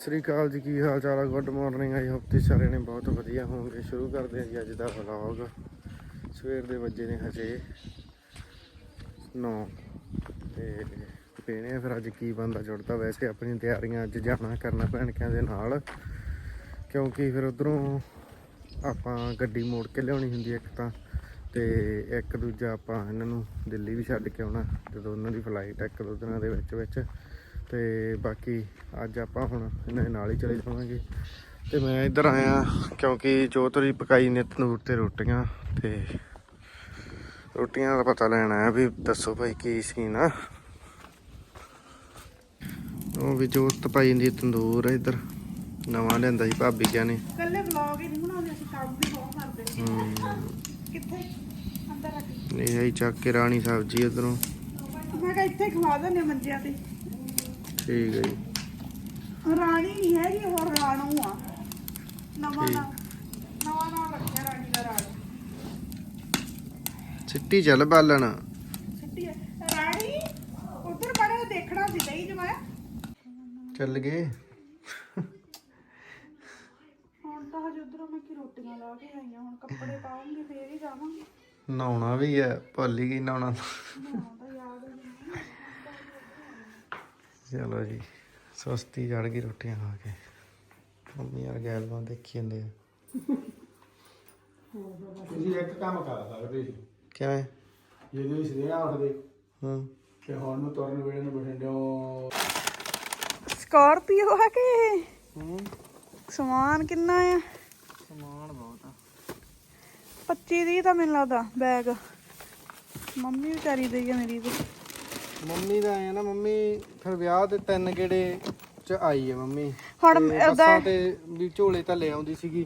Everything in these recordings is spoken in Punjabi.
ਸ੍ਰੀ ਅਕਾਲ ਜੀ, ਕੀ ਹਾਲ ਚਾਲ ਆ? ਗੁੱਡ ਮਾਰਨਿੰਗ ਆਈ ਹੋਪ ਤੁਸੀਂ ਸਾਰਿਆਂ ਨੇ ਬਹੁਤ ਵਧੀਆ ਹੋਵੋਗੇ। ਸ਼ੁਰੂ ਕਰਦੇ ਹਾਂ ਜੀ ਅੱਜ ਦਾ ਵਲੌਗ ਸਵੇਰ ਦੇ ਵੱਜੇ ਨੇ ਹਜੇ 9 ਤੇ ਪੀਣੇ ਆ ਫਿਰ ਅੱਜ ਕੀ ਬੰਦਾ ਜੁੜਦਾ ਵੈਸੇ ਆਪਣੀਆਂ ਤਿਆਰੀਆਂ ਅੱਜ ਜਾਣਾ ਕਰਨਾ ਭੈਣਕਿਆਂ ਦੇ ਨਾਲ। ਕਿਉਂਕਿ ਫਿਰ ਉਧਰੋਂ ਆਪਾਂ ਗੱਡੀ ਮੋੜ ਕੇ ਲਿਆਉਣੀ ਹੁੰਦੀ ਹੈ ਇੱਕ ਤਾਂ। ਤੇ ਇੱਕ ਦੂਜਾ ਆਪਾਂ ਇਹਨਾਂ ਨੂੰ ਦਿੱਲੀ ਵੀ ਛੱਡ ਕੇ ਆਉਣਾ। ਜਦੋਂ ਉਹਨਾਂ ਦੀ ਫਲਾਈਟ ਇੱਕ ਦੋ ਦਿਨਾਂ ਦੇ ਵਿੱਚ ਵਿੱਚ। ਤੇ ਬਾਕੀ ਅੱਜ ਆਪਾਂ ਹੁਣ ਇਹਨਾਂ ਦੇ ਨਾਲ ਹੀ ਚਲੇ ਜਾਵਾਂਗੇ। ਤੇ ਮੈਂ ਇੱਧਰ ਆਇਆ ਕਿਉਂਕਿ ਜੋਤਰੀ ਪਕਾਈ ਨੇ ਤੰਦੂਰ ਤੇ ਰੋਟੀਆਂ ਤੇ ਰੋਟੀਆਂ ਦਾ ਪਤਾ ਲੈਣ ਆਇਆ ਵੀ ਦੱਸੋ ਭਾਈ ਕੀ ਸੀਨ ਆ। ਉਹ ਵੀ ਜੋਤ ਭਾਈ ਦੀ ਤੰਦੂਰ ਆ ਇੱਧਰ। ਨਵਾਂ ਲਿਆਂਦਾ ਸੀ ਭਾਬੀ ਨੇ। ਕੱਲੇ ਵਲੌਗ ਹੀ ਨਹੀਂ ਬਣਾਉਂਦੇ ਅਸੀਂ ਕੰਮ ਵੀ ਬਹੁਤ ਕਰਦੇ ਹਮ, ਕਿੱਥੇ? ਅੰਦਰ ਰੱਖ। ਇਹ ਆਈ ਚੱਕ ਕੇ ਰਾਣੀ ਸਬਜ਼ੀ ਉਧਰੋਂ। ਮੈਂ ਕਿਹਾ ਇੱਥੇ ਖਵਾ ਦਿੰਦੇ ਮੰਜਿਆਂ ਤੇ। ਠੀਕ ਹੈ ਜੀ। ਰਾਣੀ ਨਹੀਂ ਹੈਗੀ ਹੋਰ ਰਾਣੂ ਆ। ਨਵਾਂ ਠੀਕ। ਨਾਮ ਨਵਾਂ ਨਾਮ ਰੱਖਿਆ ਰਾਣੀ ਦਾ ਰਾਣੂ ਸਿੱਟੀ ਚੱਲ ਬਾਲਣ। ਛੁੱਟੀ ਹੈ ਰਾਣੀ ਉਧਰ ਬੜਾ ਦੇਖਣਾ ਸੀ ਨਹੀਂ ਜਮਾਇਆ। ਚੱਲ ਗਏ। ਹੁਣ ਤਾਂ ਹਜੇ ਉਧਰੋਂ ਮੈਂ ਕੀ ਰੋਟੀਆਂ ਲਾ ਕੇ ਆਈਆਂ ਹੁਣ ਕੱਪੜੇ ਪਾਉਂਗੀ ਫੇਰ ਹੀ ਜਾਵਾਂਗੀ। ਨਹਾਉਣਾ ਵੀ ਹੈ ਭੁੱਲ ਹੀ ਗਈ ਨਹਾਉਣਾ। ਨਹਾਉਣ ਦਾ ਯਾਦ ਹੀ ਨਹੀਂ ਚਲੋ ਜੀ ਸੁਸਤੀ ਚੜ ਗਈ ਰੋਟੀਆਂ ਖਾ ਕੇ। ਮੰਮੀ ਯਾਰ ਗੈਲਵਾਂ ਦੇਖੀ ਜਾਂਦੇ ਆ। ਤੁਸੀਂ ਇੱਕ ਕੰਮ ਕਰ ਸਕਦੇ ਸੀ। ਕਿਵੇਂ? ਜੇ ਤੁਸੀਂ ਸਵੇਰੇ ਉੱਠਦੇ ਹੂੰ। ਤੇ ਹੁਣ ਨੂੰ ਤੁਰਨ ਵੇਲੇ ਨੂੰ ਬਠਿੰਡਿਓ ਸਕਾਰਪੀਓ ਹੈ ਕਿ ਹੂੰ ਸਮਾਨ ਕਿੰਨਾ ਆ? ਸਮਾਨ ਬਹੁਤ ਆ। 25 ਦੀ ਤਾਂ ਮੈਨੂੰ ਲੱਗਦਾ ਬੈਗ। ਮੰਮੀ ਵਿਚਾਰੀ ਦੇ ਆ ਮੇਰੀ ਤੇ ਮੰਮੀ ਦਾ ਆਇਆ ਨਾ ਮੰਮੀ ਫਿਰ ਵਿਆਹ ਦੇ ਤਿੰਨ ਗੇੜੇ ਚ ਆਈ ਹੈ ਮੰਮੀ। ਹੁਣ ਤੇ ਉਹਦਾ- ਬੱਸਾਂ ਤੇ ਵੀ ਝੋਲੇ ਤਾਂ ਲੈ ਆਉਂਦੀ ਸੀਗੀ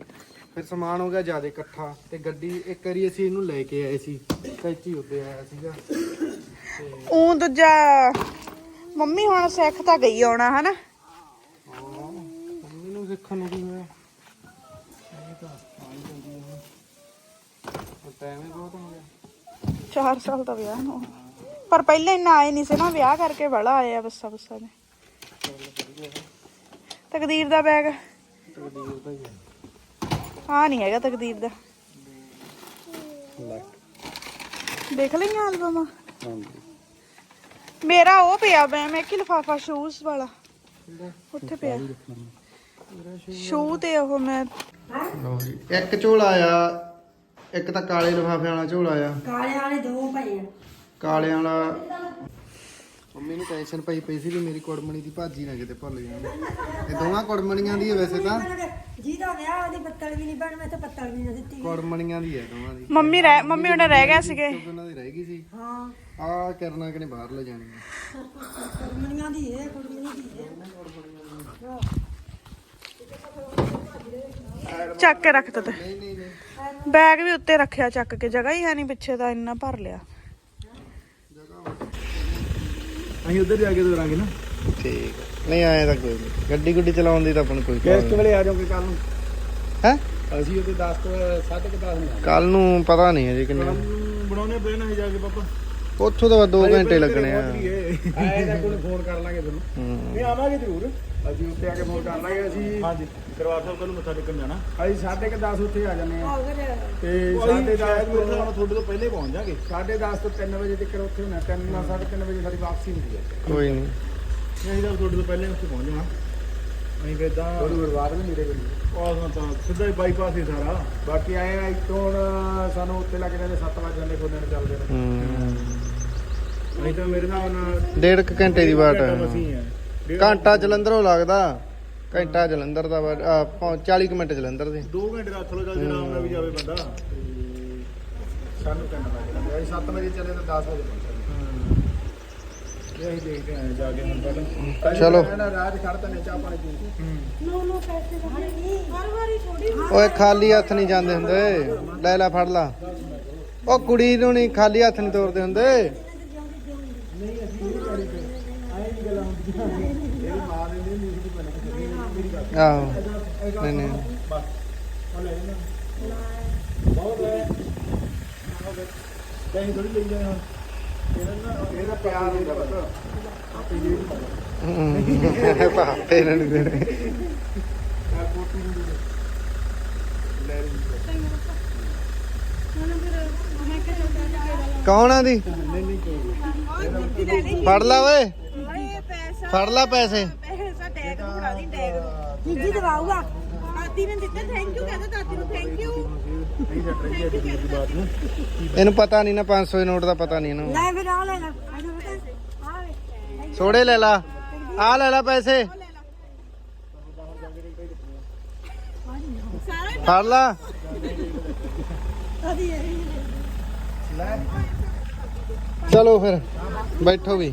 ਫਿਰ ਸਮਾਨ ਹੋ ਗਿਆ ਜ਼ਿਆਦਾ ਇਕੱਠਾ ਤੇ ਗੱਡੀ ਇੱਕ ਵਾਰੀ ਅਸੀਂ ਇਹਨੂੰ ਲੈ ਕੇ ਆਏ ਸੀ ਕੈਚੀ ਉੱਤੇ ਆਇਆ ਸੀਗਾ। ਉਹ ਦੂਜਾ ਮੰਮੀ ਹੁਣ ਸਿੱਖ ਤਾਂ ਗਈ ਆਉਣਾ ਹਨਾ? ਹਾਂ ਮੰਮੀ ਨੂੰ ਸਿੱਖਣ ਨੂੰ ਕੀ ਹੋਇਆ। ਇਹ ਤਾਂ ਆਈ ਜਾਂਦੀ ਹੈ ਉਹ ਟਾਈਮ ਹੀ ਬਹੁਤ ਹੋ ਗਿਆ। 4 ਸਾਲ ਦਾ ਵਿਆਹ ਨੂੰ। ਪਰ ਪਹਿਲਾਂ ਇੰਨਾ ਆਏ ਨਹੀਂ ਸੀ ਨਾ ਵਿਆਹ ਕਰਕੇ ਬੜਾ ਆਏ ਆ ਬੱਸਾਂ ਬੱਸਾਂ ਦੇ ਤਕਦੀਰ ਦਾ ਬੈਗ। ਤਕਦੀਰ ਦਾ ਹੀ ਹੈ ਆ ਨਹੀਂ ਹੈਗਾ ਤਕਦੀਰ ਦਾ। ਦੇਖ ਲਈਆਂ ਐਲਬਮ ਹਾਂਜੀ ਮੇਰਾ ਉਹ ਪਿਆ ਮੈਂ ਮੈਂ ਕਿ ਲਫਾਫਾ ਸ਼ੂਜ਼ ਵਾਲਾ। ਉੱਥੇ ਪਿਆ। ਸ਼ੂ ਤੇ ਉਹ ਮੈਂ ਲਓ ਜੀ ਇੱਕ ਝੋਲਾ ਆ ਇੱਕ ਤਾਂ ਕਾਲੇ ਲਿਫਾਫੇ ਵਾਲਾ ਝੋਲਾ ਆ ਕਾਲੇ ਵਾਲੇ ਦੋ ਪਏ ਆ। ਕਾਲਿਆਂ ਵਾਲਾ। ਮੰਮੀ ਨੂੰ ਟੈਨਸ਼ਨ ਪਈ ਪਈ ਸੀ ਵੀ ਮੇਰੀ ਕੁੜਮਣੀ ਦੀ ਭਾਜੀ ਨਾ ਕਿਤੇ ਭੁੱਲ ਜਾਣ। ਇਹ ਦੋਵਾਂ ਕੁੜਮਣੀਆਂ ਦੀ ਹੈ ਵੈਸੇ ਤਾਂ। ਜਿਹਦਾ ਵਿਆਹ ਉਹਦੀ ਪੱਤਲ ਵੀ ਨਹੀਂ ਬਣ ਮੈਂ ਤਾਂ ਪੱਤਲ ਵੀ ਨਾ ਦਿੱਤੀ। ਕੁੜਮਣੀਆਂ ਦੀ ਹੈ ਦੋਵਾਂ ਦੀ। ਮੰਮੀ ਰਹਿ ਮੰਮੀ ਉਹਨੇ ਰਹਿ ਗਿਆ ਸੀਗੇ। ਕਿਉਂਕਿ ਉਹਨਾਂ ਦੀ ਰਹਿ ਗਈ ਸੀ। ਹਾਂ। ਆ ਕਰਨਾ ਕਿ ਨੇ ਬਾਹਰ ਲੈ ਜਾਣੀ ਹੈ ਕੁੜਮਣੀਆਂ ਦੀ ਹੈ ਕੁੜਮਣੀ ਦੀ ਹੈ ਚੱਕ ਕੇ ਰੱਖ ਦਿੱਤੇ। ਨਹੀਂ ਨਹੀਂ ਨਹੀਂ। ਬੈਗ ਵੀ ਉੱਤੇ ਰੱਖਿਆ ਚੱਕ ਕੇ ਜਗ੍ਹਾ ਹੀ ਹੈ ਨਹੀਂ ਪਿੱਛੇ ਦਾ ਇੰਨਾ ਭਰ ਲਿਆ। ਅਸੀਂ ਉੱਧਰ ਜਾ ਕੇ ਦੋਰਾਂਗੇ ਨਾ। ਠੀਕ ਹੈ। ਨਹੀਂ ਆਏ ਤਾਂ ਕੋਈ ਨਹੀਂ। ਗੱਡੀ ਗੁੱਡੀ ਚਲਾਉਣ ਦੀ ਤਾਂ ਆਪਾਂ ਨੂੰ ਕੋਈ ਕਿਸ ਵੇਲੇ ਆ ਜਾਓਗੇ ਕੱਲ ਨੂੰ? ਹੈ? ਅਸੀਂ ਉੱਥੇ 10 ਤੋਂ 10:30 ਨੂੰ ਕੱਲ ਨੂੰ ਪਤਾ ਨਹੀਂ ਅਜੇ ਕਿੰਨੇ ਬਣਾਉਣੇ ਪੈਣਾ ਅਸੀਂ ਜਾ ਕੇ ਪਾਪਾ। ਉੱਥੋਂ ਤਾਂ 2 ਘੰਟੇ ਲੱਗਣੇ ਆ। ਆਏ ਤਾਂ ਕੋਈ ਫੋਨ ਕਰ ਲਾਂਗੇ ਤੁਹਾਨੂੰ। ਹੂੰ। ਨਹੀਂ ਆਵਾਂਗੇ ਜ਼ਰੂਰ। ਅਸੀਂ ਉੱਥੇ ਆ ਕੇ ਫੋਨ ਕਰ ਲਾਂਗੇ ਅਸੀਂ। ਹਾਂਜੀ ਦਰਬਾਰ ਸਾਹਿਬ ਕੱਲ ਮੱਥਾ ਟੇਕਣ ਜਾਣਾ। ਅਸੀਂ 10:30 ਉੱਥੇ ਆ ਜਾਂਦੇ ਆ ਤੇ 10:30 ਤੋਂ ਤੁਹਾਡੇ ਤੋਂ ਪਹਿਲੇ ਪਹੁੰਚ ਜਾਗੇ। 10:30 ਤੋਂ 3 ਵਜੇ ਤੱਕ ਉੱਥੇ ਹੋਣਾ 3 ਨਾਲ 3:30 ਵਜੇ ਸਾਡੀ ਵਾਪਸੀ ਹੁੰਦੀ ਹੈ। ਕੋਈ ਨਹੀਂ। ਅਸੀਂ ਤਾਂ ਤੁਹਾਡੇ ਤੋਂ ਪਹਿਲੇ ਉੱਥੇ ਪਹੁੰਚ ਜਾਣਾ। ਅਸੀਂ ਫਿਰ ਤਾਂ ਥੋੜੀ ਬਰਬਾਦ ਵੀ ਨੇੜੇ ਗਈ ਉਹ ਤਾਂ ਸਿੱਧਾ ਹੀ ਬਾਈਪਾਸ ਹੀ ਸਾਰਾ। ਬਾਕੀ ਆਏ ਆ ਇੱਥੋਂ ਸਾਨੂੰ ਉੱਥੇ ਲੱਗ ਜਾਂਦੇ 7 ਵਜੇ ਜਾਂਦੇ ਨੂੰ ਚੱਲਦੇ ਨੇ। ਹੂੰ। ਅਸੀਂ ਤਾਂ ਮੇਰੇ ਨਾਲ ਹੁਣ ਡੇਢ ਕੁ ਘੰਟੇ ਦੀ ਬਸ ਹੀ। ਘੰਟਾ ਜਲੰਧਰੋਂ ਲੱਗਦਾ। ਘੰਟਾ ਜਲੰਧਰ ਦਾ ਵਾ- ਆ, ਪੌਂ- 40 ਕੁ ਮਿੰਟ ਜਲੰਧਰ ਦੇ। ਦੋ ਘੰਟੇ ਦਾ ਥੋੜਾ ਚੱਲ ਜਿਹੜਾ ਆਉਂਦਾ ਵੀ ਜਾਵੇ ਬੰਦਾ। ਸਾਨੂੰ ਘੰਟਾ ਲੱਗ ਜਾਂਦਾ ਅਸੀਂ 7 ਵਜੇ ਚੱਲੇ ਤਾਂ 10 ਵਜੇ ਪਹੁੰਚਾਂਗੇ ਇਹ ਅਸੀਂ ਦੇਖਦੇ ਆਂ ਜਾ ਕੇ ਹੁਣ ਪਹਿਲਾਂ। ਚਲੋ। ਪਹਿਲਾਂ ਰਾਜ ਖੜਤਾ ਨੇ ਚਾਹ ਪਾਣੀ ਪੀ ਕੇ ਨੋ ਨੋ ਪੈਸੇ ਨਹੀਂ। ਹਰ ਵਾਰੀ ਥੋੜੀ ਓਏ ਖਾਲੀ ਹੱਥ ਨਹੀਂ ਜਾਂਦੇ ਹੁੰਦੇ। ਲੈ ਲੈ ਫੜ ਲਾ। ਉਹ ਕੁੜੀ ਨੂੰ ਨਹੀਂ ਖਾਲੀ ਹੱਥ ਨਹੀਂ ਤੋਰਦੇ ਹੁੰਦੇ। ਨਹੀਂ ਅਸੀਂ ਨਹੀਂ ਕਰੀ ਤੇ। ਆਏ ਨਹੀਂ ਗੱਲਾਂ ਹੁੰਦੀਆਂ। ਆਹੋ ਨਹੀਂ ਨਹੀਂ। ਬਹੁਤ ਹੈ ਕਹੀਂ ਥੋੜੀ ਕੌਣ ਆ ਦੀ? ਫੜ ਲੈ ਓਏ। ਫੜ ਲਾ ਪੈਸੇ। ਪੈਸਾ ਟੈਗ ਨੂੰ ਫੜਾ ਦੀ ਟੈਗ ਨੂੰ। ਜੀਜੀ ਦਵਾਊਗਾ। ਦਾਦੀ ਨੇ ਦਿੱਤਾ ਥੈਂਕ ਯੂ ਕਹਿੰਦਾ ਦਾਦੀ ਨੂੰ ਥੈਂਕ ਯੂ ਇਹਨੂੰ ਪਤਾ ਨਹੀਂ ਨਾ 500 ਦੇ ਨੋਟ ਦਾ ਪਤਾ ਨਹੀਂ ਇਹਨੂੰ। ਲੈ ਫਿਰ ਆ ਲੈ ਲੈ। ਸੋੜੇ ਲੈ ਲਾ ਆ ਲੈ ਲਾ। ਪੈਸੇ ਫੜ ਲਾ। ਚਲੋ ਫਿਰ ਬੈਠੋ ਵੀ।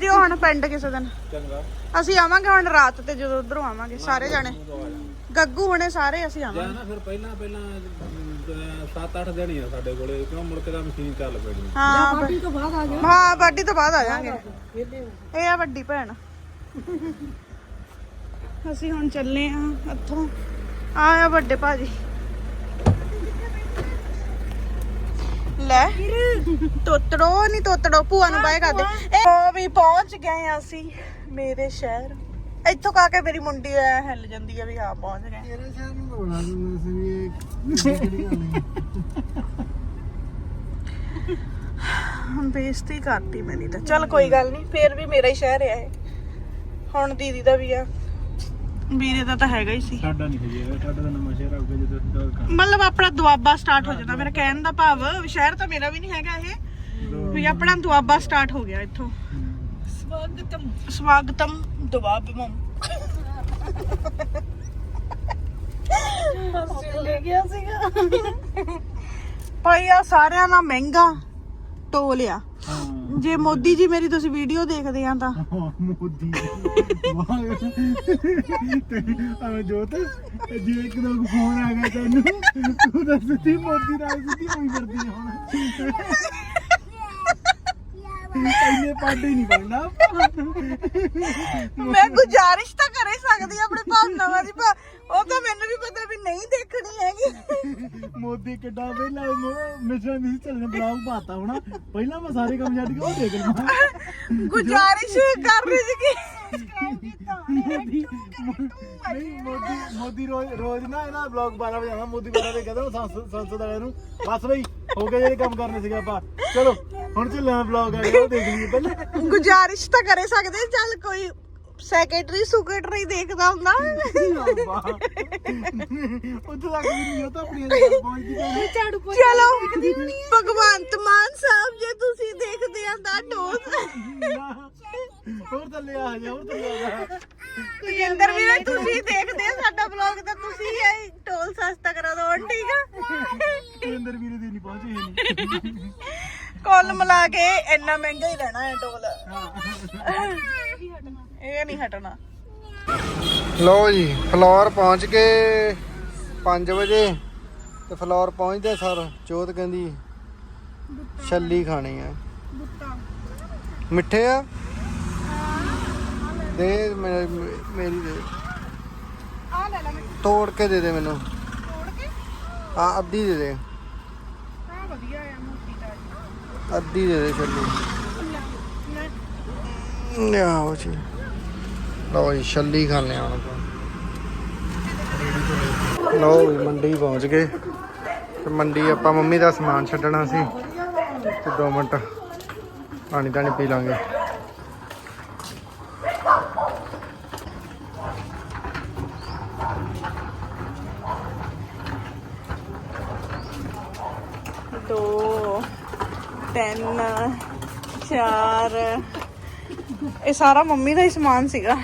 ਜਿਓ ਹੁਣ ਪਿੰਡ ਕਿਸੇ ਦਿਨ। ਚੰਗਾ। ਅਸੀਂ ਆਵਾਂਗੇ ਹੁਣ ਰਾਤ ਤੇ ਜਦੋਂ ਉਧਰੋਂ ਆਵਾਂਗੇ ਸਾਰੇ ਜਾਣੇ। ਗੱਗੂ ਹੁਣੇ ਸਾਰੇ ਅਸੀਂ ਆਵਾਂਗੇ। ਨਾ ਫਿਰ ਪਹਿਲਾਂ ਪਹਿਲਾਂ 7-8 ਦਿਨ ਹੀ ਆ ਸਾਡੇ ਕੋਲੇ ਕਿਉਂ ਮੁੜ ਕੇ ਦਾ ਮਸ਼ੀਨ ਚੱਲ ਪੈਣੀ ਹਾਂ ਪਾਰਟੀ ਤੋਂ ਬਾਅਦ ਆ ਗਿਆ। ਹਾਂ ਬਾਡੀ ਤੋਂ ਬਾਅਦ ਆ ਜਾਾਂਗੇ। ਇਹ ਆ ਵੱਡੀ ਭੈਣ। ਅਸੀਂ ਹੁਣ ਚੱਲੇ ਆ ਇੱਥੋਂ। ਆ ਆ ਵੱਡੇ ਭਾਜੀ। ਲੈ। ਤੋਤੜੋ ਨਹੀਂ ਤੋਤੜੋ ਭੂਆ ਨੂੰ ਬਾਏ ਕਰਦੇ ਇਹ ਉਹ ਵੀ ਪਹੁੰਚ ਗਏ ਆ ਅਸੀਂ ਮੇਰੇ ਸ਼ਹਿਰ। ਇੱਥੋਂ ਕਾ ਕੇ ਮੇਰੀ ਮੁੰਡੀ ਐ ਹਿੱਲ ਜਾਂਦੀ ਆ ਵੀ ਹਾਂ ਪਹੁੰਚ ਗਏ। ਤੇਰੇ ਸ਼ਹਿਰ ਨੂੰ ਬਣਾ ਦੂੰਗਾ ਸੀ ਇਹ ਬੇਇੱਜ਼ਤੀ ਕਰਤੀ ਮੇਰੀ ਤਾਂ। ਚੱਲ ਕੋਈ ਗੱਲ ਨਹੀਂ ਫੇਰ ਵੀ ਮੇਰਾ ਹੀ ਸ਼ਹਿਰ ਆ ਇਹ। ਹੁਣ ਦੀਦੀ ਦਾ ਵੀ ਆ ਵੀਰੇ ਦਾ ਤਾਂ ਹੈਗਾ ਹੀ ਸੀ। ਸਾਡਾ ਨਹੀਂ ਖਜੇਗਾ ਸਾਡਾ ਤਾਂ ਨਵਾਂ ਸ਼ਹਿਰ ਆਊਗਾ ਜਦੋਂ ਜਦੋਂ ਕੰਮ ਮਤਲਬ ਆਪਣਾ ਦੁਆਬਾ ਸਟਾਰਟ ਹੋ ਜਾਂਦਾ ਮੇਰਾ ਕਹਿਣ ਦਾ ਭਾਵ ਸ਼ਹਿਰ ਤਾਂ ਮੇਰਾ ਵੀ ਨਹੀਂ ਹੈਗਾ ਇਹ ਵੀ ਆਪਣਾ ਦੁਆਬਾ ਸਟਾਰਟ ਹੋ ਗਿਆ ਇੱਥੋਂ। ਸਵਾਗਤਮ। ਸਵਾਗਤਮ ਦੁਆਬਮ ਲੈ ਗਿਆ ਸੀਗਾ। ਭਾਈ ਆ ਸਾਰਿਆਂ ਨਾਲ ਮਹਿੰਗਾ ਟੋਲ ਆ ਜੇ ਮੋਦੀ ਜੀ ਮੇਰੀ ਤੁਸੀਂ ਵੀਡੀਓ ਦੇਖਦੇ ਆ ਤਾਂ। ਮੋਦੀ ਵਾਹ। ਅਰੇ ਜੋਤ ਜੇ ਇੱਕ ਦੋ ਫੋਨ ਆ ਗਿਆ ਤੈਨੂੰ ਤੂੰ ਦੱਸ ਸਿੱਧੀ ਮੋਦੀ ਨਾਲ ਸਿੱਧੀ ਹੋਈ ਫਿਰਦੀ ਆ ਹੁਣ? ਇੰਨੇ ਪਾਡੇ ਨਹੀਂ ਬਣਨਾ ਮੈਂ ਗੁਜ਼ਾਰਿਸ਼ ਤਾਂ ਸਕਦੀ ਆਪਣੇ ਭਾਵਨਾਵਾਂ ਦੀ ਪਰ ਉਹ ਤਾਂ ਮੈਨੂੰ ਵੀ ਪਤਾ ਵੀ ਨਹੀਂ ਦੇਖਣੀ ਹੈਗੀ। ਮੋਦੀ ਕਿੱਡਾ ਵੇਲਾ ਮਿਸਟਰ ਮਿਸ ਚੱਲਣੇ ਬਲੌਗ ਪਾਤਾ ਹੋਣਾ। ਪਹਿਲਾਂ ਮੈਂ ਸਾਰੇ ਕੰਮ ਛੱਡ ਕੇ ਉਹ ਦੇਖ ਲਵਾਂ। ਗੁਜ਼ਾਰਿਸ਼ ਕਰ ਰਹੀ ਸੀ ਕਿ ਮੋਦੀ ਨਹੀਂ ਮੋਦੀ ਮੋਦੀ ਰੋਜ਼ ਰੋਜ਼ ਨਾ ਇਹਨਾਂ ਬਲੌਗ 12 ਵਜੇ ਮੋਦੀ 12 ਵਜੇ ਕਹਿੰਦਾ ਸੰਸਦ ਸੰਸਦ ਵਾਲਿਆਂ ਨੂੰ। ਬਸ ਬਈ ਹੋ ਗਏ ਜਿਹੜੇ ਕੰਮ ਕਰਨੇ ਸੀਗੇ ਆਪਾਂ। ਚਲੋ ਹੁਣ ਚੱਲਣਾ ਬਲੌਗ ਆ ਗਿਆ ਉਹ ਦੇਖ ਲਈਏ ਪਹਿਲਾਂ। ਗੁਜ਼ਾਰਿਸ਼ ਤਾਂ ਕਰੇ ਸਕਦੇ ਚੱਲ ਕੋਈ ਸੈਕਟਰੀ ਸੁਕਟਰੀ ਦੇਖਦਾ ਹੁੰਦਾ। ਉੱਥੇ ਤੱਕ ਵੀ ਨਹੀਂ ਉਹ ਤਾਂ ਆਪਣੀਆਂ ਜਗ੍ਹਾ ਪਹੁੰਚਦੀ ਪਈ ਚਲੋ ਭਗਵੰਤ ਮਾਨ ਸਾਹਿਬ ਜੇ ਤੁਸੀਂ ਦੇਖਦੇ ਆ ਤਾਂ ਡੋਜ਼ ਹੋਰ ਥੱਲੇ ਆ ਜਾ ਹੋਰ ਥੱਲੇ ਆ ਜਾ। ਤੇਜਿੰਦਰ ਵੀਰੇ ਤੁਸੀਂ ਦੇਖਦੇ ਆ ਸਾਡਾ ਵਲੌਗ ਤਾਂ ਤੁਸੀਂ ਇਹ ਟੋਲ ਸਸਤਾ ਕਰਾ ਦਿਓ ਹੁਣ, ਠੀਕ ਆ? ਕੇਂਦਰ ਵੀਰੇ ਦੀ ਨਹੀਂ ਪਹੁੰਚੇ ਨਹੀਂ ਕੁੱਲ ਮਿਲਾ ਕੇ ਇੰਨਾ ਮਹਿੰਗਾ ਹੀ ਰਹਿਣਾ ਹੈ। ਟੋਲ ਇਹ ਨਹੀਂ ਹਟਣਾ। ਲਓ ਜੀ ਫਲੋਰ ਪਹੁੰਚ ਕੇ 5 ਵਜੇ ਤੇ ਫਲੋਰ ਪਹੁੰਚਦੇ ਸਰ ਚੋਤ ਕਹਿੰਦੀ ਛੱਲੀ ਖਾਣੀ ਆ। ਮਿੱਠੇ ਆ? ਦੇ ਮੇਰੇ- ਮੇਰੀ ਦੇ। ਆ ਲੈ ਲੈ ਤੋੜ ਕੇ ਦੇ ਦੇ ਮੈਨੂੰ। ਤੋੜ ਕੇ? ਆ ਅੱਧੀ ਦੇ ਦੇ। ਆ ਵਧੀਆ ਆ ਮੋਟੀ ਦਾ ਅੱਧੀ ਦੇ ਦੇ ਛੱਲੀ। ਲਿਆਓ ਜੀ। ਲਓ ਜੀ, ਛੱਲੀ ਖਾਣੇ ਆ ਆਪਾਂ। ਲਓ ਜੀ ਮੰਡੀ ਪਹੁੰਚ ਗਏ। ਤੇ ਮੰਡੀ ਆਪਾਂ ਮੰਮੀ ਦਾ ਸਮਾਨ ਛੱਡਣਾ ਸੀ। ਤੇ 2 ਮਿੰਟ ਪਾਣੀ ਤਾਂ ਪੀ ਲਾਂਗੇ ਦੋ ਤਿੰਨ ਚਾਰ ਇਹ ਸਾਰਾ ਮੰਮੀ ਦਾ ਹੀ ਸਮਾਨ ਸੀਗਾ।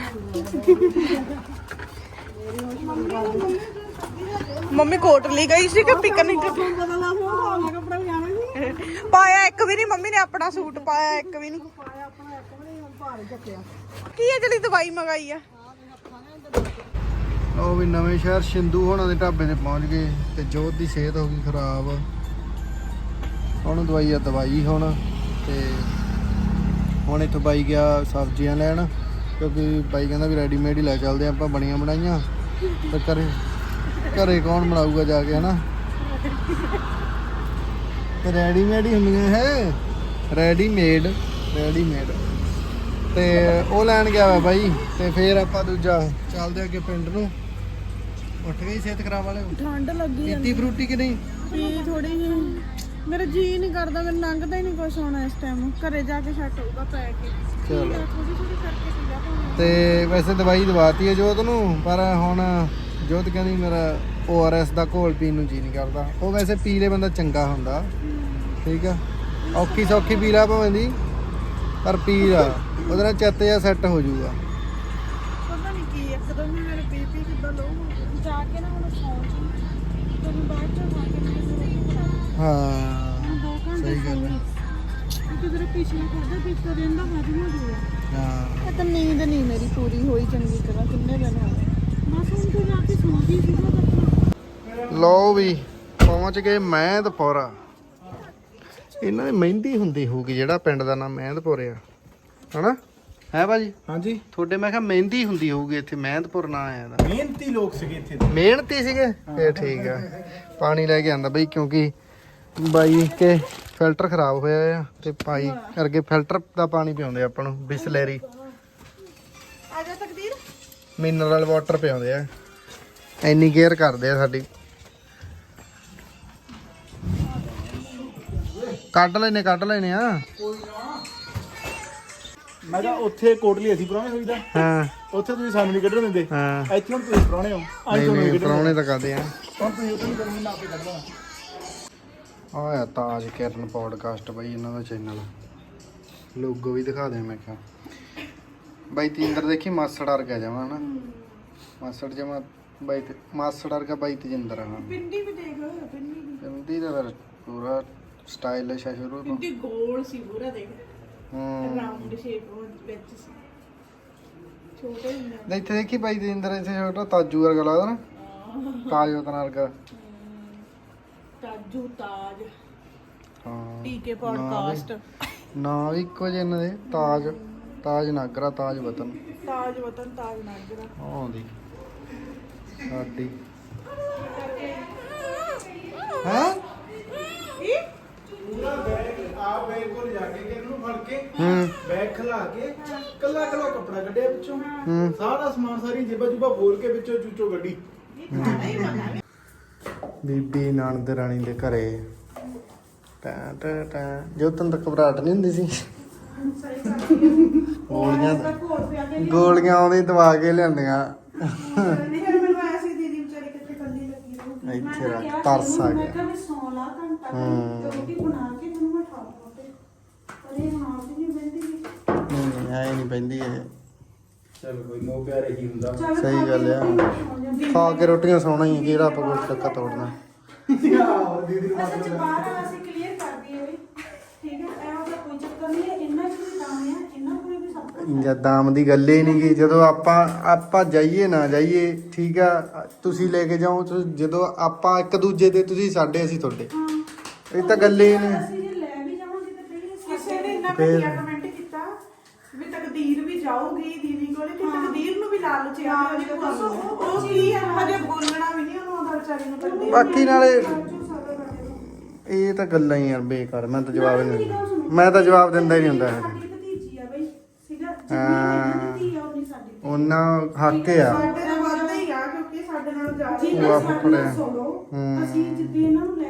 ਮੰਮੀ ਕੋਟ ਗਈ ਸੀ ਕਿ ਪਿਕਨਿਕ ਪਾਇਆ ਇੱਕ ਵੀ ਨਹੀਂ, ਮੰਮੀ ਨੇ ਆਪਣਾ ਸੂਟ ਪਾਇਆ ਇੱਕ ਵੀ ਨਹੀਂ। ਕੀ ਹੈ ਜਿਹੜੀ ਦਵਾਈ ਮੰਗਾਈ ਆ? ਉਹ ਵੀ ਨਵੇਂ ਸ਼ਹਿਰ ਸਿੰਧੂ ਹੋਣਾ ਦੇ ਢਾਬੇ ਤੇ ਪਹੁੰਚ ਗਏ ਤੇ ਜੋਤ ਦੀ ਸਿਹਤ ਹੋ ਗਈ ਖਰਾਬ। ਉਹਨੂੰ ਦਵਾਈ ਆ ਦਵਾਈ ਹੁਣ ਤੇ ਹੁਣ ਇੱਥੋਂ ਬਾਈ ਗਿਆ ਸਬਜ਼ੀਆਂ ਲੈਣ ਕਿਉਂਕਿ ਬਾਈ ਕਹਿੰਦਾ ਵੀ ਰੈਡੀਮੇਡ ਹੀ ਲੈ ਚੱਲਦੇ ਆਪਾਂ ਬਣੀਆਂ ਬਣਾਈਆਂ। ਤੇ ਘਰੇ ਘਰੇ ਕੌਣ ਬਣਾਊਗਾ ਜਾ ਕੇ ਹਨਾ? ਤੇ ਰੈਡੀਮੇਡ ਹੀ ਹੁੰਦੀਆਂ ਹੈ ਰੈਡੀਮੇਡ ਰੈਡੀਮੇਡ ਤੇ ਉਹ ਲੈਣ ਗਿਆ ਵਾ ਬਾਈ ਤੇ ਫੇਰ ਆਪਾਂ ਦੂਜਾ ਚੱਲਦੇ ਅੱਗੇ ਪਿੰਡ ਨੂੰ। ਉੱਠ ਗਈ ਸਿਹਤ ਖਰਾਬ ਵਾਲੇ? ਠੰਡ ਲੱਗੀ ਪੀਤੀ ਫਰੂਟੀ ਕਿ ਨਹੀਂ? ਥੋੜੀ ਜਿਹੀ। ਮੇਰਾ ਜੀ ਨਹੀਂ ਕਰਦਾ ਮੈਨੂੰ ਲੰਘਦਾ ਹੀ ਨਹੀਂ ਕੁਛ ਹੋਣਾ ਇਸ ਟਾਈਮ ਘਰੇ ਜਾ ਕੇ ਸੈੱਟ ਹੋਊਗਾ ਪੈ ਕੇ। ਚਲੋ। ਥੋੜੀ ਥੋੜੀ ਕਰਕੇ ਪੀ ਜਾ ਭਾਵੇਂ ਤੇ ਵੈਸੇ ਦਵਾਈ ਦਵਾਤੀ ਹੈ ਜੋਤ ਨੂੰ ਪਰ ਹੁਣ ਜੋਤ ਕਹਿੰਦੀ ਮੇਰਾ ORS ਦਾ ਘੋਲ ਪੀਣ ਨੂੰ ਜੀ ਨਹੀਂ ਕਰਦਾ। ਉਹ ਵੈਸੇ ਪੀ ਲੈ ਬੰਦਾ ਚੰਗਾ ਹੁੰਦਾ। ਠੀਕ ਆ। ਔਖੀ ਸੌਖੀ ਪੀ ਲਾ ਭਾਵੇਂ ਦੀ ਪਰ ਪੀ ਲਾ। ਉਹਦੇ ਨਾਲ ਚਿੱਤ ਜਿਹਾ ਸੈੱਟ ਹੋ ਜਾਊਗਾ। ਪਤਾ ਨਹੀਂ ਕੀ ਇੱਕਦਮ ਹੀ ਮੇਰੇ ਬੀਪੀ ਕਿੱਦਾਂ ਲੋ ਹੋ ਗਿਆ ਜਾ ਕੇ ਨਾ ਹੁਣ ਸੌਂ ਜੀ ਤੈਨੂੰ ਬਾਅਦ ਚ ਖਾ ਕੇ ਮੈਂ ਜ਼ਰੂਰ ਕਰਾਂ ਹਾਂ ਦੋ ਘੰਟੇ ਸਹੀ ਗੱਲ ਹੈ। ਕਿਉਂਕਿ ਤੇਰੇ ਪਿਛਲੇ ਖਾਦਾ ਪੀਤਾ ਦਿਨ ਦਾ ਹਜਮ ਹੋ ਜਾਊਗਾ। ਹਾਂ। ਇਹ ਤਾਂ ਨੀਂਦ ਨਹੀਂ ਮੇਰੀ ਪੂਰੀ ਹੋਈ ਚੰਗੀ ਤਰ੍ਹਾਂ ਕਿੰਨੇ ਦਿਨ ਹੋ ਗਏ? ਬਸ ਹੁਣ ਤੂੰ ਜਾ ਕੇ ਸੌਂ ਜੀ ਸੀਗਾ ਬੱਚਾ ਲਓ ਵੀ ਪਹੁੰਚ ਗਏ ਮਹਿੰਦਪੁਰ। ਇਹਨਾਂ ਦੀ ਮਹਿੰਦੀ ਹੁੰਦੀ ਹੋਊਗੀ ਜਿਹੜਾ ਪਿੰਡ ਦਾ ਨਾਮ ਮਹਿੰਦਪੁਰ ਆ। ਹਨਾ? ਹੈ ਭਾਜੀ? ਹਾਂਜੀ। ਤੁਹਾਡੇ ਮੈਂ ਕਿਹਾ ਮਹਿੰਦੀ ਹੁੰਦੀ ਹੋਊਗੀ ਇੱਥੇ ਮਹਿੰਦਪੁਰ ਨਾਂ ਆਇਆ ਦਾ ਮਿਹਨਤੀ ਲੋਕ ਸੀਗੇ ਇੱਥੇ ਦੇ ਮਿਹਨਤੀ ਸੀਗੇ? ਇਹ ਠੀਕ ਆ। ਪਾਣੀ ਲੈ ਕੇ ਆਂਦਾ ਬਈ ਕਿਉਂਕਿ ਬਾਈ ਕੇ ਫਿਲਟਰ ਖਰਾਬ ਹੋਇਆ ਆ ਤੇ ਭਾਈ ਕਰਕੇ ਫਿਲਟਰ ਦਾ ਪਾਣੀ ਪਿਆਉਂਦੇ ਆਪਾਂ ਨੂੰ ਬਿਸਲੈਰੀ। ਆ ਜਾ ਤਕਦੀਰ। ਮਿਨਰਲ ਵਾਟਰ ਪਿਆਉਂਦੇ ਆ। ਇੰਨੀ ਕੇਅਰ ਕਰਦੇ ਆ ਸਾਡੀ। ਕੱਢ ਲੈਨੇ ਕੱਢ ਲੈਨੇ ਆ। ਮੈਂ ਕਿਹਾ ਉੱਥੇ ਕੋਟਲੀ ਅਸੀਂ ਪੁਰਾਣੇ ਹੋਈਦਾ ਹਾਂ। ਉੱਥੇ ਤੁਸੀਂ ਸਾਨੂੰ ਨਹੀਂ ਕੱਢਣ ਦਿੰਦੇ। ਹਾਂ। ਇੱਥੇ ਹੁਣ ਤੁਸੀਂ ਪੁਰਾਣੇ ਹੋ। ਅੱਜ ਨਹੀਂ ਪਰੌਣੇ ਤਾਂ ਕਰਦੇ ਆ। ਹੁਣ ਤੁਸੀਂ ਉੱਥੇ ਨਹੀਂ ਕਰਨੀ ਨਾ ਆਪੇ ਕੱਢਣਾ ਆਇਆ ਤਾਜ ਕਿਰਨ ਪੋਡਕਾਸਟ ਬਾਈ ਇਹਨਾਂ ਦਾ ਚੈਨਲ ਲੋਗੋ ਵੀ ਦਿਖਾ ਦੇ ਮੈਂ ਕਿਹਾ। ਬਾਈ ਤੀਂਦਰ ਦੇਖੀ ਮਾਸੜ ਵਰਗਾ ਜਾਵਾ ਨਾ ਮਾਸੜ ਜਮਾ ਬਾਈ ਤੇ ਮਾਸੜ ਵਰਗਾ ਬਾਈ ਤੇਜਿੰਦਰ ਹਾਂ। ਪਿੰਡੀ ਵੀ ਦੇਖ ਪਿੰਡੀ ਪਿੰਦੀ ਦਾ ਫਿਰ ਪੂਰਾ ਸਟਾਈਲਿਸ਼ ਆ ਸ਼ੁਰੂ ਤੋਂ। ਪਿੰਡੀ ਗੋਲ ਸੀ ਪੂਰਾ ਦੇਖ। ਹੂੰ। ਰਾਉਂਡ ਸ਼ੇਪ ਵਿੱਚ ਸੀ। ਛੋਟੇ ਹੁੰਦੇ। ਇੱਥੇ ਦੇਖੀ ਬਾਈ ਤੇਜਿੰਦਰ ਇੱਥੇ ਛੋਟਾ ਤਾਜੂ ਵਰਗਾ ਲੱਗਦਾ ਨਾ। ਤਾਜ ਵਤਨ ਵਰਗਾ ਤਾਜੂ। ਤਾਜ ਹਾਂ ਟੀਕੇ ਪੋਡਕਾਸਟ ਨਾ ਵੀ ਇੱਕੋ ਜਿਹੇ ਇਹਨਾਂ ਦੇ ਤਾਜ ਤਾਜ ਨਾਗਰਾ ਤਾਜ ਵਤਨ। ਤਾਜ ਵਤਨ ਤਾਜ ਨਾਗਰਾ। ਆਉਂਦੀ। ਸਾਡੀ। ਹੈ? ਪੂਰਾ ਬੈਗ ਆ ਬੈਗ ਕੋਲ ਜਾ ਕੇ? ਕਿ ਇਹਨੂੰ ਫੜ ਕੇ ਹੂੰ। ਬੈਗ ਖਲਾ ਕੇ ਕੱਲਾ ਕੱਲਾ ਕੱਪੜਾ ਕੱਢਿਆ ਵਿੱਚੋਂ ਹੂੰ। ਸਾਰਾ ਸਮਾਨ ਸਾਰੀ ਜੇਬਾਂ ਜੁਬਾ ਬੋਲ ਕੇ ਵਿੱਚੋਂ ਚੂਚੋ ਗੱਡੀ ਬੀਬੀ ਨਣਦ ਰਾਣੀ ਦੇ ਘਰੇ। ਟਾ ਟਾ ਟਾ। ਜੋ ਤੈਨੂੰ ਤਾਂ ਘਬਰਾਹਟ ਨਹੀਂ ਹੁੰਦੀ ਸੀ। ਗੋਲੀਆਂ ਗੋਲੀਆਂ ਆਉਂਦੀ ਦਵਾ ਕੇ ਲਿਆਂਦੀਆਂ। ਨਹੀਂ ਫਿਰ ਮੈਨੂੰ ਆਇਆ ਸੀ ਦੀਦੀ ਵਿਚਾਰੀ ਕਿੱਥੇ ਕੱਲੀ ਲੱਗੀ ਰਹੂ। ਇੱਥੇ ਰੱਖ ਤਰਸ ਆ ਮੈਂ ਗਿਆ। ਕਿਹਾ ਵੀ ਸੌ ਲਾ ਘੰਟਾ ਰੋਟੀ ਬਣਾ ਕੇ ਤੈਨੂੰ ਮੈਂ ਠਾ ਦਵਾਂ ਤੇ। ਪਰ ਇਹ ਹਾਂ ਵੀ ਨਹੀਂ ਬੰਦੀ ਨਹੀਂ ਨਹੀਂ ਨਹੀਂ ਪੈਂਦੀ ਇਹ। ਚਲ ਕੋਈ ਮੋਹ ਪਿਆਰ ਹੀ ਹੁੰਦਾ। ਸਹੀ ਗੱਲ ਆ। ਖਾ ਕੇ ਰੋਟੀਆਂ ਸੌਣਾ ਹੀ ਆ, ਕਿਹੜਾ ਆਪਾਂ ਕੋਈ ਟੱਕਾ ਤੋੜਨਾ। ਦੀਦੀ ਨੂੰ ਅਸਲ ਚ ਬਾਹਰ ਆ, ਅਸੀਂ ਕਲੀਅਰ ਕਰ ਦਈਏ ਵੀ ਠੀਕ ਹੈ ਇਹੋ ਜਿਹਾ ਕੋਈ ਚੱਕਰ ਨਹੀਂ ਹੈ ਇਹਨਾਂ ਚ ਵੀ ਦਾਮ ਆ ਇਹਨਾਂ ਕੋਲ ਵੀ ਸਭ ਕੁਝ ਜਾਂ ਦਾਮ ਦੀ ਗੱਲ ਹੀ ਨਹੀਂ ਗੀ ਜਦੋਂ ਆਪਾਂ ਆਪਾਂ ਜਾਈਏ ਨਾ ਜਾਈਏ ਠੀਕ ਆ ਤੁਸੀਂ ਲੈ ਕੇ ਜਾਓ ਤੁਸੀਂ- ਜਦੋਂ ਆਪਾਂ ਇੱਕ ਦੂਜੇ ਦੇ ਤੁਸੀਂ ਸਾਡੇ ਅਸੀਂ ਤੁਹਾਡੇ। ਇਹ ਤਾਂ ਗੱਲ ਹੀ ਨਹੀਂ। ਅਸੀਂ ਜੇ ਲੈ ਵੀ ਜਾਵਾਂਗੇ ਤਾਂ ਫਿਰ ਇਹ ਕਿਸੇ ਨੇ ਇੰਨਾ ਫਿਰ- ਤਕਦੀਰ ਵੀ ਜਾਊਗੀ ਦੀਦੀ ਕੋਲੇ ਤੇ ਤਕਦੀਰ ਨੂੰ ਵੀ ਲਾਲਚ ਆ ਵੀ ਉਹਦੀ ਪੁਲਿਸ ਉਹ ਉਹ ਕੀ ਹੈ ਹਜੇ ਬੋਲਣਾ ਵੀ ਨਹੀਂ ਉਹਨੂੰ ਆਉਂਦਾ ਵਿਚਾਰੀ ਨੂੰ ਤਕਦੀਰ ਬਾਕੀ ਨਾਲੇ ਇਹ ਤਾਂ ਗੱਲਾਂ ਹੀ ਯਾਰ ਬੇਕਾਰ ਮੈਂ ਤਾਂ ਜਵਾਬ ਹੀ ਨਹੀਂ ਮੈਂ ਤਾਂ ਜਵਾਬ ਦਿੰਦਾ ਹੀ ਨਹੀਂ ਹੁੰਦਾ। ਸਾਡੀ ਭਤੀਜੀ ਆ ਬਈ ਸੀਗਾ ਹਾਂ। ਜਿੰਨੀ ਭਤੀਜੀ ਆ ਉਨੀ ਸਾਡੀ ਧੀ। ਉਹਨਾਂ ਹੱਕ ਆ ਸਾਡੇ ਨਾਲ ਵੱਧ ਹੀ ਆ ਕਿਉਂਕਿ ਸਾਡੇ ਨਾਲ ਜੀ ਸਾਡੇ ਫੁੱਫੜ ਆ। ਨਾਲ ਸੁਣੋ ਹੂੰ। ਅਸੀਂ ਜਿੱਦੇ ਇਹਨਾਂ ਨੂੰ ਲੈ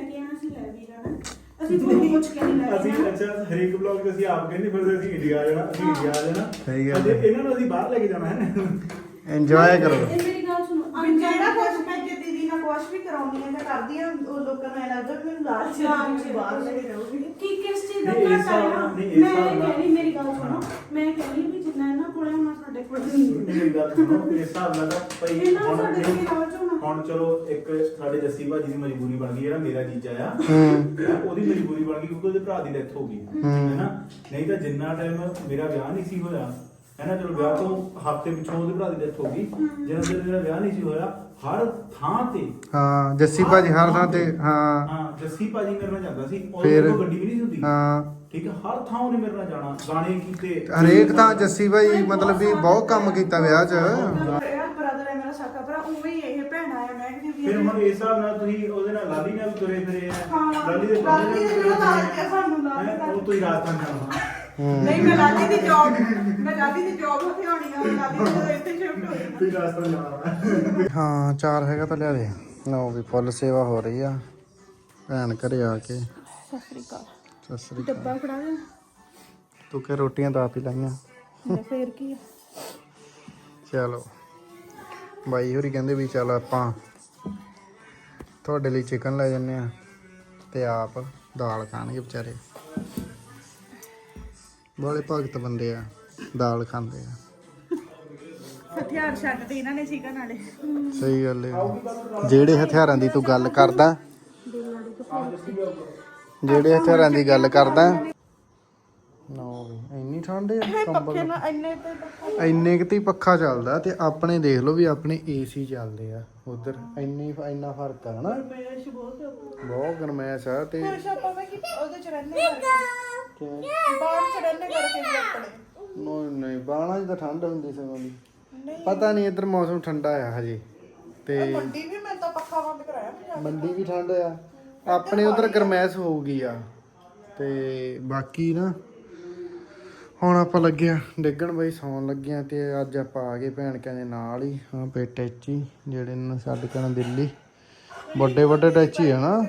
ਅਸੀਂ ਤੁਹਾਨੂੰ ਪੁੱਛ ਕੇ ਨਹੀਂ ਲੈ ਅਸੀਂ ਅੱਛਾ ਹਰੇਕ ਬਲੌਗ ਤੇ ਅਸੀਂ ਆਪ ਕਹਿੰਦੇ ਫਿਰਦੇ ਅਸੀਂ ਇੰਡੀਆ ਆ ਜਾਣਾ ਅਸੀਂ ਇੰਡੀਆ ਆ ਜਾਣਾ। ਸਹੀ ਗੱਲ ਅਜੇ ਹੈ। ਇਹਨਾਂ ਨੂੰ ਅਸੀਂ ਬਾਹਰ ਲੈ ਕੇ ਜਾਣਾ ਹੈ। ਇੰਜੋਏ ਕਰੋ। ਇਹ ਮੇਰੀ ਗੱਲ ਸੁਣੋ ਵੀ ਜਿਹੜਾ ਕੁਛ ਮੈਂ ਜੇ ਦੀਦੀ ਨਾਲ ਕੁਛ ਵੀ ਕਰਾਉਣੀ ਹੈ ਜਾਂ ਕਰਦੀ ਆ ਉਹ ਲੋਕਾਂ ਨੂੰ ਐ ਲੱਗਦਾ ਕਿ ਮੈਨੂੰ ਲਾਲਚ ਹੈ ਕਿ ਬਾਹਰ ਲੈ ਕੇ ਜਾਊਗੀ। ਕੀ ਕਿਸ ਚੀਜ਼ ਦਾ ਨਹੀਂ, ਇਸ ਘਾਟਾ ਹਿਸਾਬ ਹੈ? ਨਾਲ- ਨਹੀਂ, ਇਸ ਮੈਂ ਹਿਸਾਬ ਇਹ ਨਾਲ- ਕਹਿ ਰਹੀ ਮੇਰੀ ਗੱਲ ਸੁਣੋ ਮੈਂ ਕਹਿ ਰਹੀ ਵੀ ਜਿੰਨਾ ਇਹਨਾਂ ਕੋਲੇ ਹੋਣਾ ਸਾਡੇ ਕੋਲ ਨਹੀਂ ਮੇਰੀ ਗੱਲ ਸੁਣੋ ਇਸ ਹਿਸਾਬ ਨਾਲ ਤਾਂ ਭਈ ਇਹਨਾਂ ਨੂੰ ਹੁਣ ਸਾਡੇ ਨਹੀਂ- ਕੀ ਲਾਲਚ ਹੋਣਾ ਹੁਣ ਚਲੋ ਇੱਕ ਸਾਡੇ ਜੱਸੀ ਭਾਜੀ ਦੀ ਮਜਬੂਰੀ ਬਣ ਗਈ ਜਿਹੜਾ ਮੇਰਾ ਜੀਜਾ ਆ ਹੂੰ। ਉਹਦੀ ਮਜਬੂਰੀ ਬਣ ਗਈ ਕਿਉਂਕਿ ਉਹਦੇ ਭਰਾ ਦੀ ਡੈਥ ਹੋ ਗਈ। ਹੈਨਾ? ਨਹੀਂ ਤਾਂ ਜਿੰਨਾ ਟਾਈਮ ਮੇਰਾ ਵਿਆਹ ਨਹੀਂ ਸੀ ਹੋਇਆ ਹੈਨਾ? ਚਲੋ ਵਿਆਹ ਤੋਂ ਹਫ਼ਤੇ ਪਿੱਛੋਂ ਉਹਦੇ ਭਰਾ ਦੀ ਡੈਥ ਹੋ ਗਈ। ਜਦੋਂ ਮੇਰਾ ਵਿਆਹ ਨਹੀਂ ਸੀ ਹੋਇਆ ਹਰ ਥਾਂ ਤੇ ਹਾਂ ਜੱਸੀ ਭਾਜੀ ਹਰ ਥਾਂ ਤੇ ਹਾਂ। ਹਾਂ। ਜੱਸੀ ਭਾਜੀ ਮੇਰੇ ਨਾਲ ਜਾਂਦਾ ਸੀ ਫਿਰ- ਉਹਦੇ ਕੋਲ ਗੱਡੀ ਵੀ ਨਹੀਂ ਸੀ ਹੁੰਦੀ। ਹਾਂ। ਠੀਕ ਹੈ ਹਰ ਥਾਂ ਉਹਨੇ ਮੇਰੇ ਨਾਲ ਜਾਣਾ ਗਾਣੇ ਕੀਤੇ ਹਰੇਕ ਤਾਂ ਜੱਸੀ ਬਾਈ ਮਤਲਬ ਵੀ ਬਹੁਤ ਕੰਮ ਕੀਤਾ ਵਿਆਹ 'ਚ ਯਾਰ ਬ੍ਰਦਰ ਹੈ ਮੇਰਾ ਸਾਕਾ ਭਰਾ ਉਵੇਂ ਹੀ ਇਹ ਭੈਣ ਆਇਆ ਮੈਂ ਕਿ ਵੀ ਫਿਰ ਹੁਣ ਇਸ ਹਿਸਾਬ ਨਾਲ ਤੁਸੀਂ ਉਹਦੇ ਨਾਲ ਲਾਲੀ ਨਾਲ ਵੀ ਤੁਰੇ ਫਿਰੇ ਆ। ਹਾਂ ਲਾਲੀ ਦੇ ਲਾਲੀ ਦੇ ਜਿਹੜਾ ਨਾਲ ਗਿਆ ਸਾਨੂੰ ਨਾਲ ਹੈਂ, ਉਹ ਤੁਸੀਂ ਰਾਜਸਥਾਨ ਜਾਣਾ। ਨਹੀਂ ਮੈਂ ਲਾਲੀ ਦੀ ਜੌਬ ਮੈਂ ਲਾਲੀ ਦੀ ਜੌਬ ਉੱਥੇ ਹੋਣੀ ਆ ਲਾਲੀ ਦੀ ਜਦੋਂ ਇੱਥੇ ਸ਼ਿਫਟ ਹੋਈ ਨਾ। ਤੁਸੀਂ ਰਾਜਸਥਾਨ ਜਾਣਾ ਹਾਂ ਚਾਰ ਹੈਗਾ ਤਾਂ ਲਿਆ ਦੇ। ਲਓ ਵੀ ਫੁੱਲ ਸੇਵਾ ਹੋ ਰਹੀ ਆ। ਭੈਣ ਘਰੇ ਆ ਕੇ। ਸਤਿ ਸ੍ਰੀ ਅਕਾਲ। ਸਤਿ ਸ੍ਰੀ ਅਕਾਲ। ਡੱਬਾ ਫੜਾ ਦੇ। ਤੂੰ ਕਿ ਰੋਟੀਆਂ ਤਾਂ ਆਪ ਹੀ ਲਾਈਆਂ। ਫੇਰ ਕੀ ਆ? ਚਲੋ। ਬਾਈ ਹੋਰੀ ਕਹਿੰਦੇ ਵੀ ਚੱਲ ਆਪਾਂ ਤੁਹਾਡੇ ਲਈ ਚਿਕਨ ਲੈ ਜੰਨੇ ਆ ਤੇ ਆਪ ਦਾਲ ਖਾਣਗੇ ਵਿਚਾਰੇ। ਬੜੇ ਭਗਤ ਬੰਦੇ ਆ ਦਾਲ ਖਾਂਦੇ ਆ। ਹਥਿਆਰ ਛੱਡਦੇ ਇਹਨਾਂ ਨੇ ਸੀਗਾ ਨਾਲੇ ਸਹੀ ਗੱਲ ਹੈ ਜਿਹੜੇ ਹਥਿਆਰਾਂ ਦੀ ਤੂੰ ਗੱਲ ਕਰਦਾ ਜਿਹੜੇ ਹਥਿਆਰਾਂ ਦੀ ਗੱਲ ਕਰਦਾ ਇੰਨੀ ਠੰਡ ਹੈ ਪੱਖੇ ਕੰਬਲ ਨਾਲ ਇੰਨੇ ਤੇ ਪੱਖਾ ਇੰਨੇ ਕਿਤੇ ਪੱਖਾ ਚੱਲਦਾ ਤੇ ਆਪਣੇ ਦੇਖ ਲਓ ਵੀ ਆਪਣੇ ਏਸੀ ਚੱਲਦੇ ਆ ਉਧਰ। ਇੰਨੀ ਇੰਨਾ ਫ਼ਰਕ ਆ ਹਨਾ। ਮੇਸ਼ ਬਹੁਤ ਗਰਮੈਸ਼ ਆ ਤੇ ਮੈਂ ਕਿ ਉਹਦੇ ਚ ਰਹਿੰਦੇ ਕਰਕੇ ਬਾਹਰ ਚ ਰਹਿੰਦੇ ਕਰਕੇ ਵੀ ਆਪਣੇ? ਨਹੀਂ ਨਹੀਂ ਬਾਣਾ ਚ ਤਾਂ ਠੰਡ ਹੁੰਦੀ ਸਗੋਂ ਦੀ। ਨਹੀਂ। ਪਤਾ ਨਹੀਂ ਇੱਧਰ ਮੌਸਮ ਠੰਡਾ ਆ ਹਜੇ। ਤੇ ਮੰਡੀ ਵੀ ਮੈਂ ਤਾਂ ਪੱਖਾ ਬੰਦ ਕਰਾਇਆ ਪੰਜਾਬ ਮੰਡੀ ਵੀ ਠੰਡ ਆ। ਆਪਣੇ ਉਧਰ ਗਰਮੈਸ਼ ਹੋਊਗੀ ਆ। ਤੇ ਬਾਕੀ ਨਾ ਹੁਣ ਆਪਾਂ ਲੱਗੇ ਆ ਡਿੱਗਣ ਬਈ ਸੌਣ ਲੱਗੇ ਆ ਤੇ ਅੱਜ ਆਪਾਂ ਆ ਗਏ ਭੈਣ ਕਹਿੰਦੇ ਨਾਲ ਹੀ ਹਾਂ ਪੇ ਟੈਚੀ ਜਿਹੜੇ ਨੂੰ ਛੱਡ ਕੇ ਨਾ ਦਿੱਲੀ। ਵੱਡੇ ਵੱਡੇ ਟੈਚੀ ਆ ਨਾ।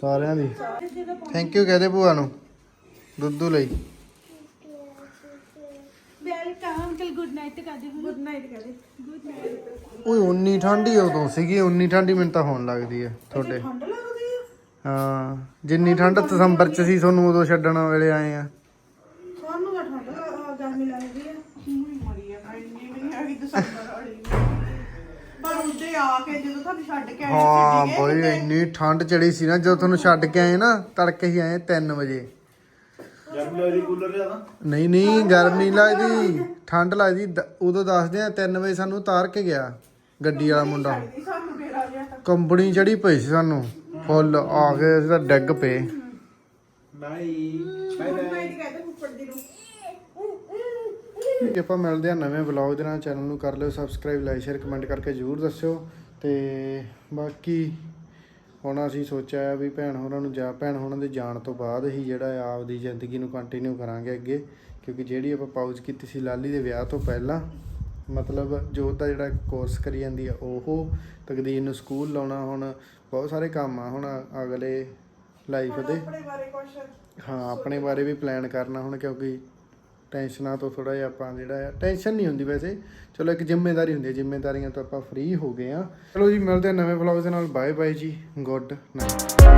ਸਾਰਿਆਂ ਦੀ। ਥੈਂਕ ਯੂ ਕਹਦੇ ਭੂਆ ਨੂੰ ਦੁੱਧੂ ਲਈ। ਵੈਲਕਮ ਅੰਕਲ ਗੁੱਡ ਨਾਈਟ ਕਰਦੇ ਗੁੱਡ ਨਾਈਟ ਕਰਦੇ ਗੁੱਡ ਨਾਈਟ ਓਏ ਉਨੀ ਠੰਡੀ ਉਦੋਂ ਸੀਗੀ ਉਨੀ ਠੰਡੀ ਮੈਨੂੰ ਤਾਂ ਹੋਣ ਲੱਗਦੀ ਆ ਤੁਹਾਡੇ। ਠੰਡ ਹਾਂ ਜਿੰਨੀ ਠੰਡ ਦਸੰਬਰ ਚ ਸੀ ਤੁਹਾਨੂੰ ਉਦੋਂ ਛੱਡਣ ਵੇਲੇ ਆਏ ਆ। ਸਾਨੂੰ ਤਾਂ ਠੰਡ ਲੱਗ- ਗਰਮੀ ਲੱਗਦੀ ਆ। ਮੂੰਹ ਮਰੀ ਆ ਇੰਨੀ ਵੀ ਨਹੀਂ ਹੈਗੀ ਦਸੰਬਰ ਵਾਲੀ। ਪਰ ਉੱਤੇ ਆ ਕੇ ਜਦੋਂ ਤੁਹਾਨੂੰ ਛੱਡ ਕੇ ਆਏ ਹਾਂ ਛੱਡ ਬਈ ਕੇ ਇੰਨੀ ਠੰਡ ਚੜੀ ਸੀ ਨਾ ਜਦੋਂ ਤੁਹਾਨੂੰ ਛੱਡ ਕੇ ਆਏ ਨਾ ਤੜਕੇ ਹੀ ਆਏ 3 ਵਜੇ। ਕੂਲਰ ਨਹੀਂ ਨਹੀਂ ਗਰਮ ਨਹੀਂ ਲੱਗਦੀ ਠੰਡ ਲੱਗਦੀ ਦ- ਉਦੋਂ ਦੱਸਦੇ ਆ 3 ਵਜੇ ਸਾਨੂੰ ਉਤਾਰ ਕੇ ਗਿਆ ਗੱਡੀ ਵਾਲਾ ਮੁੰਡਾ। ਛੱਡਦੀ ਸਾਨੂੰ ਫੇਰ ਆ ਗਿਆ ਤਾਂ। ਕੰਬਣੀ ਚੜੀ ਪਈ ਸੀ ਸਾਨੂੰ। ਫੁੱਲ ਆ ਕੇ ਅਸੀਂ ਤਾਂ ਡਿੱਗ ਪਏ। ਬਾਈ। ਦੀ ਨੂੰ ਜੇ ਆਪਾਂ ਮਿਲਦੇ ਆ ਨਵੇਂ ਵਲੌਗ ਦੇ ਨਾਲ ਚੈਨਲ ਨੂੰ ਕਰ ਲਿਓ ਸਬਸਕ੍ਰਾਈਬ ਲਾਈਕ ਸ਼ੇਅਰ ਕਮੈਂਟ ਕਰਕੇ ਜਰੂਰ ਦੱਸਿਓ। ਤੇ ਬਾਕੀ ਹੁਣ ਅਸੀਂ ਸੋਚਿਆ ਵੀ ਭੈਣ ਹੋਰਾਂ ਨੂੰ ਜਾ ਭੈਣ ਹੋਰਾਂ ਦੇ ਜਾਣ ਤੋਂ ਬਾਅਦ ਹੀ ਜਿਹੜਾ ਆ ਆਪਦੀ ਜ਼ਿੰਦਗੀ ਨੂੰ ਕੰਟੀਨਿਊ ਕਰਾਂਗੇ ਅੱਗੇ। ਕਿਉਂਕਿ ਜਿਹੜੀ ਆਪਾਂ ਪਾਉਜ਼ ਕੀਤੀ ਸੀ ਲਾਲੀ ਦੇ ਵਿਆਹ ਤੋਂ ਪਹਿਲਾਂ ਮਤਲਬ ਜੋਤ ਦਾ ਜਿਹੜਾ ਕੋਰਸ ਕਰੀ ਜਾਂਦੀ ਆ ਉਹ ਤਕਦੀਰ ਨੂੰ ਸਕੂਲ ਲਾਉਣਾ ਹੁਣ ਬਹੁਤ ਸਾਰੇ ਕੰਮ ਆ ਹੁਣ ਅਗਲੇ ਲਾਈਫ ਦੇ। ਆਪਣੇ ਬਾਰੇ ਕੁਝ ਹਾਂ ਆਪਣੇ ਬਾਰੇ ਵੀ ਪਲਾਨ ਕਰਨਾ ਹੁਣ ਕਿਉਂਕਿ ਟੈਨਸ਼ਨਾਂ ਤੋਂ ਥੋੜਾ ਜਿਹਾ ਆਪਾਂ ਜਿਹੜਾ ਆ ਟੈਨਸ਼ਨ ਨਹੀਂ ਹੁੰਦੀ ਵੈਸੇ। ਚਲੋ ਇੱਕ ਜ਼ਿੰਮੇਵਾਰੀ ਹੁੰਦੀ ਹੈ ਜ਼ਿੰਮੇਵਾਰੀਆਂ ਤੋਂ ਆਪਾਂ ਫ੍ਰੀ ਹੋ ਗਏ ਆ ਚਲੋ ਜੀ ਮਿਲਦੇ ਆ ਨਵੇਂ ਵਲੌਗ ਦੇ ਨਾਲ। ਬਾਏ ਬਾਏ ਜੀ ਗੁੱਡ ਨਾਈਟ